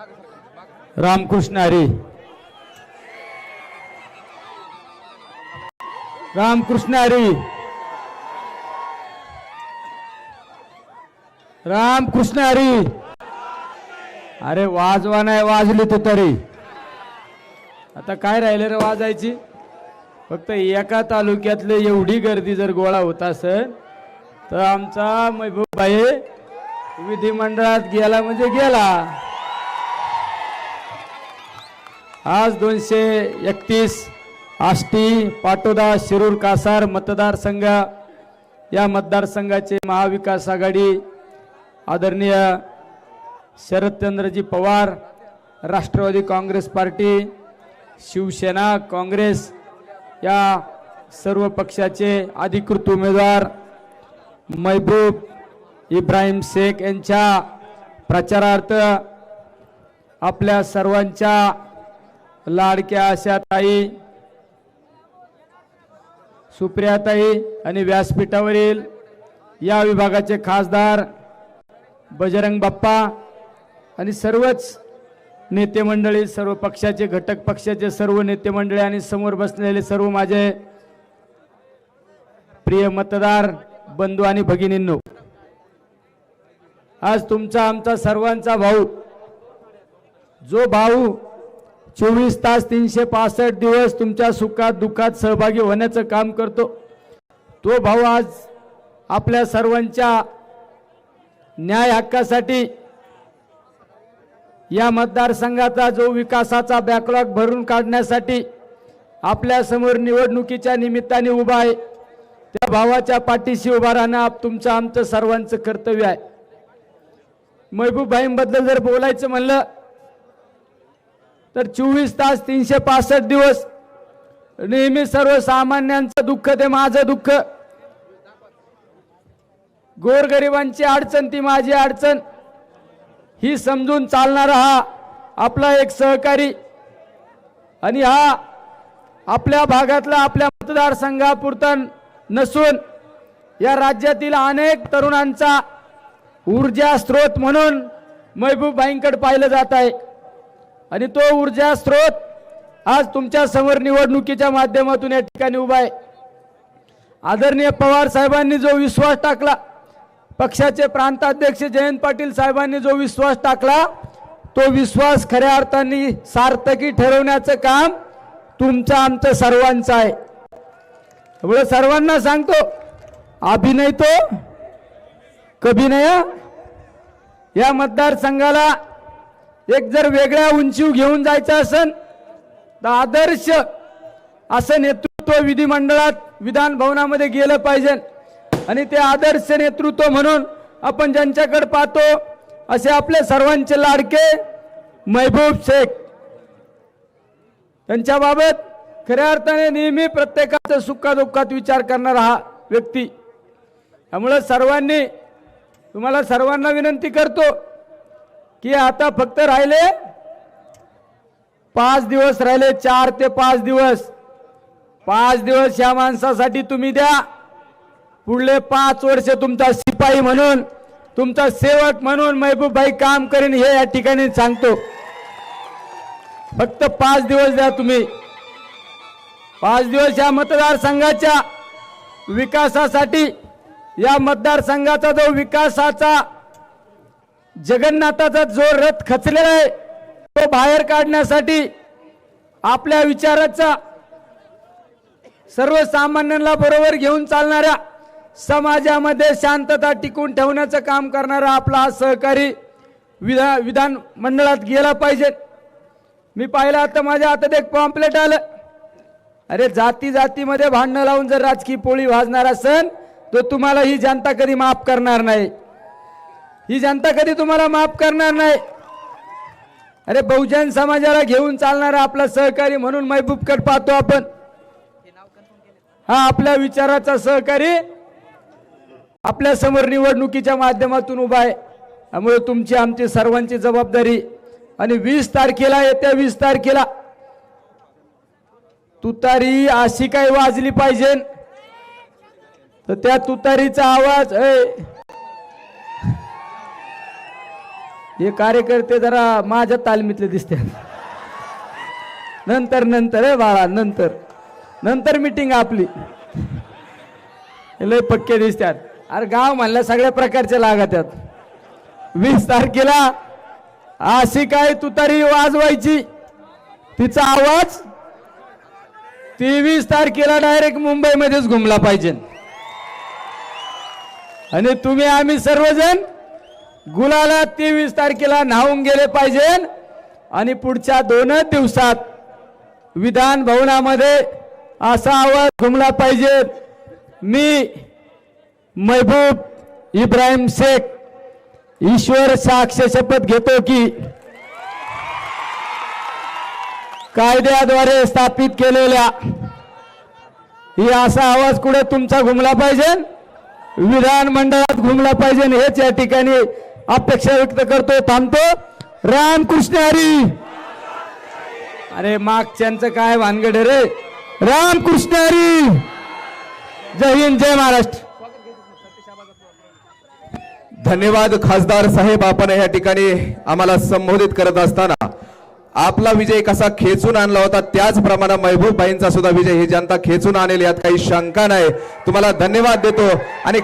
रामकृष्ण हरी. रामकृष्ण हरी. रामकृष्ण हरी. अरे वाजवा नाही वाजली तू तरी. आता काय राहिले रे वाजायची? फक्त एका तालुक्यातले एवढी गर्दी जर गोळा होत असेल तर आमचा महबूब भाई विधिमंडळात गेला म्हणजे गेला. आज दोनशे एकतीस आष्टी पाटोदा शिरूर कासार मतदारसंघ या मतदारसंघाचे महाविकास आघाडी आदरणीय Sharadchandraji Pawar Rashtrawadi Congress party Shivsena Congress या सर्व पक्षाचे अधिकृत उमेदवार महबूब इब्राहिम शेख यांच्या प्रचारार्थ आपल्या सर्वांच्या लाडक्या अशा ताई सुप्रियाताई आणि व्यासपीठावरील या विभागाचे खासदार बजरंग बाप्पा आणि सर्वच नेते मंडळी सर्व पक्षाचे घटक पक्षाचे सर्व नेते मंडळी आणि समोर बसलेले सर्व माझे प्रिय मतदार बंधू आणि भगिनींनो आज तुमचा आमचा सर्वांचा भाऊ जो भाऊ चोवीस तास तीनशे पासष्ट दिवस तुमच्या सुखात दुःखात सहभागी होण्याचं काम करतो. तो भाऊ आज आपल्या सर्वांच्या न्याय हक्कासाठी या मतदारसंघाचा जो विकासाचा बॅकलॉग भरून काढण्यासाठी आपल्यासमोर निवडणुकीच्या निमित्ताने उभा आहे. त्या भावाच्या पाठीशी उभा राहणं तुमचं आमचं सर्वांचं कर्तव्य आहे. महबूबभाईंबद्दल जर बोलायचं म्हणलं तर चोवीस तास तीनशे पासष्ट दिवस नेहमी सर्वसामान्यांचं दुःख ते माझं दुःख. गोरगरिबांची अडचण ती माझी अडचण. ही समजून चालणारा हा आपला एक सहकारी. आणि हा आपल्या भागातला आपल्या मतदारसंघापुरता नसून या राज्यातील अनेक तरुणांचा ऊर्जा स्रोत म्हणून महबूबबाईंकडे पाहिलं जात आहे. आणि तो ऊर्जा स्रोत आज तुमच्यासमोर निवडणुकीच्या माध्यमातून या ठिकाणी उभा आहे. आदरणीय पवार साहेबांनी जो विश्वास टाकला पक्षाचे प्रांताध्यक्ष जयंत पाटील साहेबांनी जो विश्वास टाकला तो विश्वास खऱ्या अर्थाने सार्थकी ठरवण्याचं काम तुमचं आमचं सर्वांचं आहे. एवढं सर्वांना सांगतो अभिनय तो कभी नया या मतदारसंघाला एक जर वेगळ्या उंचीव घेऊन जायचं असेल तर आदर्श असं नेतृत्व विधिमंडळात विधान भवनामध्ये गेलं पाहिजे. आणि ते आदर्श नेतृत्व म्हणून आपण ज्यांच्याकडे पाहतो असे आपले सर्वांचे लाडके महबूब शेख. त्यांच्याबाबत खऱ्या अर्थाने नेहमी प्रत्येकाचं सुखादुःखात विचार करणारा हा व्यक्ती. त्यामुळं सर्वांनी तुम्हाला सर्वांना विनंती करतो की आता फक्त राहिले पाच दिवस राहिले चार ते पाच दिवस. पाच दिवस या माणसासाठी तुम्ही द्या. पुढले पाच वर्ष तुमचा शिपाई म्हणून तुमचा सेवक म्हणून महबूबभाई काम करेन हे या ठिकाणी सांगतो. फक्त पाच दिवस द्या तुम्ही. पाच दिवस या मतदारसंघाच्या विकासासाठी या मतदारसंघाचा जो विकासाचा जगन्नाथाचा जो रथ खचलेला आहे तो बाहेर काढण्यासाठी आपल्या विचाराचा सर्वसामान्यांना बरोबर घेऊन चालणाऱ्या समाजामध्ये शांतता टिकून ठेवण्याचं काम करणारा आपला हा सहकारी विधा विधान मंडळात गेला पाहिजे. मी पाहिलं आता माझ्या हातात एक पॉम्पलेट आलं. अरे जाती जातीमध्ये भांडणं लावून जर राजकीय पोळी वाजणार असेल तर तुम्हाला ही जनता कधी माफ करणार नाही. ही जनता कधी तुम्हाला माफ करणार नाही. अरे बहुजन समाजाला घेऊन चालणारा आपला सहकारी म्हणून महबूबकड पाहतो आपण. हा आपल्या विचाराचा सहकारी आपल्यासमोर निवडणुकीच्या माध्यमातून उभा आहे. त्यामुळे तुमची आमची सर्वांची जबाबदारी आणि वीस तारखेला येत्या वीस तारखेला तुतारी अशी काही वाजली पाहिजे. तर त्या तुतारीचा आवाज हे कार्यकर्ते जरा माझ्या तालमीतले दिसते नंतर नंतर आहे बाळा नंतर. नंतर मिटिंग आपली. लय पक्के दिसतात. अरे गाव म्हणल्या सगळ्या प्रकारचे लागत्यात. वीस तारखेला अशी काय तुतारी वाजवायची. तिचा आवाज तेवीस तारखेला डायरेक्ट मुंबईमध्येच घुमला पाहिजे. आणि तुम्ही आम्ही सर्वजण गुलाला तेवीस तारखेला न्हावून गेले पाहिजे. आणि पुढच्या दोनच दिवसात विधान भवनामध्ये असा आवाज घुमला पाहिजे. मी महबूब इब्राहिम शेख ईश्वर साक्ष शपथ घेतो की कायद्याद्वारे स्थापित केलेल्या ही असा आवाज कुठे तुमचा घुमला पाहिजे? विधान मंडळात घुमला पाहिजे. हेच या ठिकाणी अपेक्षा व्यक्त करतो थांबतो. रामकृष्ण हरी. अरे मागच्यांचं काय भानगड आहे रे? रामकृष्ण हरी. जय हिंद जय महाराष्ट्र. धन्यवाद खासदार साहेब आपण या ठिकाणी आम्हाला संबोधित करत असताना. आपला विजय कसा खेचून आणला होता त्याचप्रमाणे महबूब भाईंचा सुद्धा विजय ही जनता खेचून आणेल यात काही शंका नाही. तुम्हाला धन्यवाद देतो. आणि